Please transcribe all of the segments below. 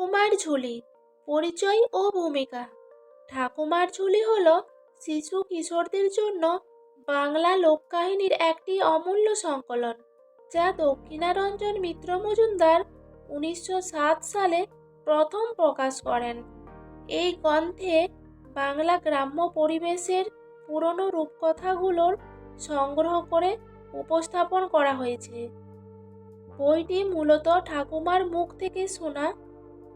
ঠাকুমার ঝুলি, পরিচয় ও ভূমিকা। ঠাকুমার ঝুলি হল শিশু কিশোরদের জন্য বাংলা লোককাহিনীর একটি অমূল্য সংকলন, যা দক্ষিণারঞ্জন মিত্র মজুমদার উনিশশো সাত সালে প্রথম প্রকাশ করেন। এই গ্রন্থে বাংলা গ্রাম্য পরিবেশের পুরনো রূপকথাগুলোর সংগ্রহ করে উপস্থাপন করা হয়েছে। বইটি মূলত ঠাকুমার মুখ থেকে শোনা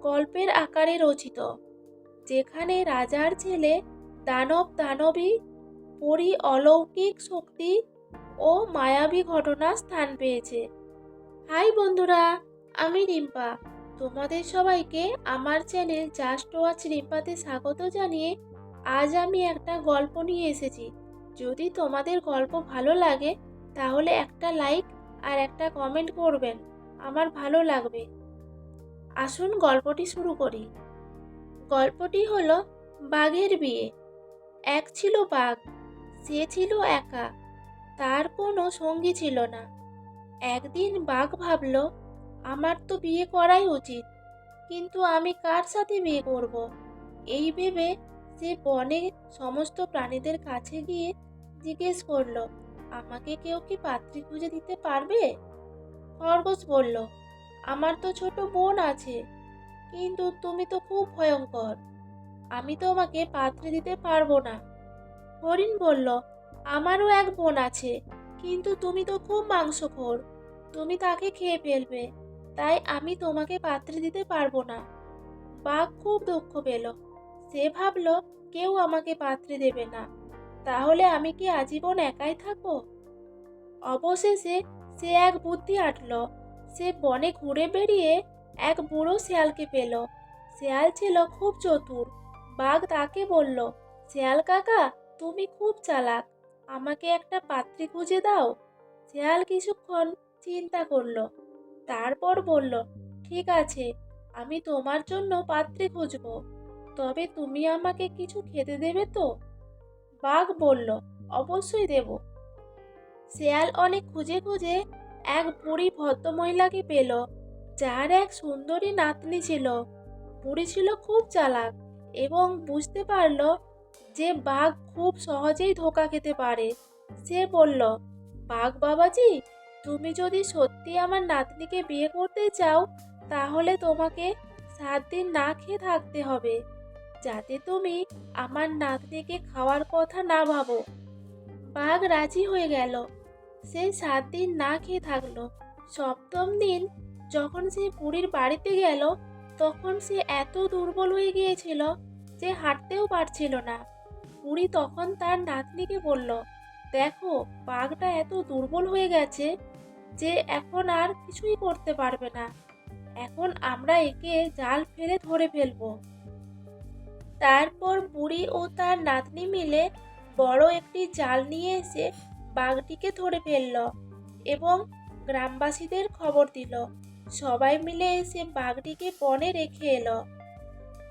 গল্পের আকারে রচিত, যেখানে রাজার ছেলে দানব দানবী, পরি অলৌকিক শক্তি ও মায়াবী ঘটনা স্থান পেয়েছে। হাই বন্ধুরা, আমি রিম্পা। তোমাদের সবাইকে আমার চ্যানেল জাস্ট ওয়াচ রিম্পাতে স্বাগত জানিয়ে আজ আমি একটা গল্প নিয়ে এসেছি। যদি তোমাদের গল্প ভালো লাগে, তাহলে একটা লাইক আর একটা কমেন্ট করবেন। আমার ভালো লাগবে। আসুন গল্পটি শুরু করি। গল্পটি হলো বাঘের বিয়ে। এক ছিল বাঘ, সে ছিল একা, তার কোনো সঙ্গী ছিল না। একদিন বাঘ ভাবল, আমার তো বিয়ে করাই উচিত, কিন্তু আমি কার সাথে বিয়ে করব? এই ভেবে সে বনে সমস্ত প্রাণীদের কাছে গিয়ে জিজ্ঞেস করল, আমাকে কেউ কি পাত্রী খুঁজে দিতে পারবে? খরগোশ বলল আমার তো ছোট বোন আছে, কিন্তু তুমি তো খুব ভয়ঙ্কর। আমি তোমাকে পাত্রী দিতে পারব না। হরিণ বলল, আমারও এক বোন আছে, কিন্তু তুমি তো খুব মাংসখোর। তুমি তাকে খেয়ে ফেলবে, তাই আমি তোমাকে পাত্রী দিতে পারব না। বাঘ খুব দুঃখ পেল। সে ভাবলো, কেউ আমাকে পাত্রী দেবে না। তাহলে আমি কি আজীবন একাই থাকব? অবশেষে সে এক বুদ্ধি আটল। সে বনে ঘুরে বেরিয়ে এক বুড়ো শেয়ালকে পেল। শেয়াল ছিল খুব চতুর। বাঘ তাকে বলল, শেয়াল কাকা, তুমি খুব চালাক। আমাকে একটা পাত্রী খুঁজে দাও। শেয়াল কিছুক্ষণ চিন্তা করল, তারপর বলল, ঠিক আছে, আমি তোমার জন্য পাত্রী খুঁজব। তবে তুমি আমাকে কিছু খেতে দেবে তো? বাঘ বলল, অবশ্যই দেব। শেয়াল অনেক খুঁজে খুঁজে এক বুড়ি ভদ্রমহিলাকে পেল, যার এক সুন্দরী নাতনি ছিল। বুড়ি ছিল খুব চালাক এবং বুঝতে পারল যে বাঘ খুব সহজেই ধোকা খেতে পারে। সে বলল, বাঘ বাবাজি, তুমি যদি সত্যি আমার নাতনিকে বিয়ে করতে চাও, তাহলে তোমাকে সাত দিন না খেয়ে থাকতে হবে। যাতে তুমি আমার নাতনিকে খাওয়ার কথা না ভাবো। বাঘ রাজি হয়ে গেল। সে সাত দিন না খেয়ে থাকল। সপ্তম দিন যখন সে বুড়ির বাড়িতে গেল, তখন সে এত দুর্বল হয়ে গিয়েছিল যে হাঁটতেও পারছিল না। বুড়ি তখন তার নাতনিকে বলল, দেখো, বাঘটা এত দুর্বল হয়ে গেছে যে এখন আর কিছুই করতে পারবে না। এখন আমরা একে জাল ফেলে ধরে ফেলব। তারপর বুড়ি ও তার নাতনি মিলে বড় একটি জাল নিয়ে এসে বাঘটিকে ধরে ফেলল এবং গ্রামবাসীদের খবর দিল। সবাই মিলে এসে বাঘটিকে বনে রেখে এলো।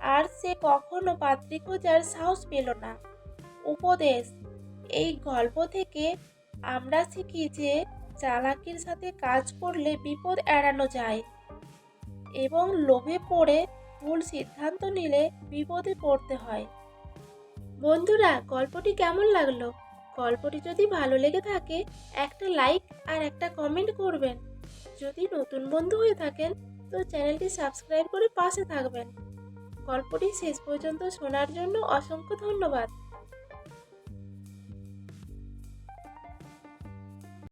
আর সে কখনো পাত্রী খোঁজার সাহস পেল না। উপদেশ, এই গল্প থেকে আমরা শিখি যে চালাকির সাথে কাজ করলে বিপদ এড়ানো যায় এবং লোভে পড়ে ভুল সিদ্ধান্ত নিলে বিপদে পড়তে হয়। বন্ধুরা, গল্পটি কেমন লাগল? গল্পটি যদি ভালো লেগে থাকে, একটা লাইক আর একটা কমেন্ট করবেন। যদি নতুন বন্ধু হয়ে থাকেন, তো চ্যানেলটি সাবস্ক্রাইব করে পাশে থাকবেন। গল্পটি শেষ পর্যন্ত শোনার জন্য অসংখ্য ধন্যবাদ।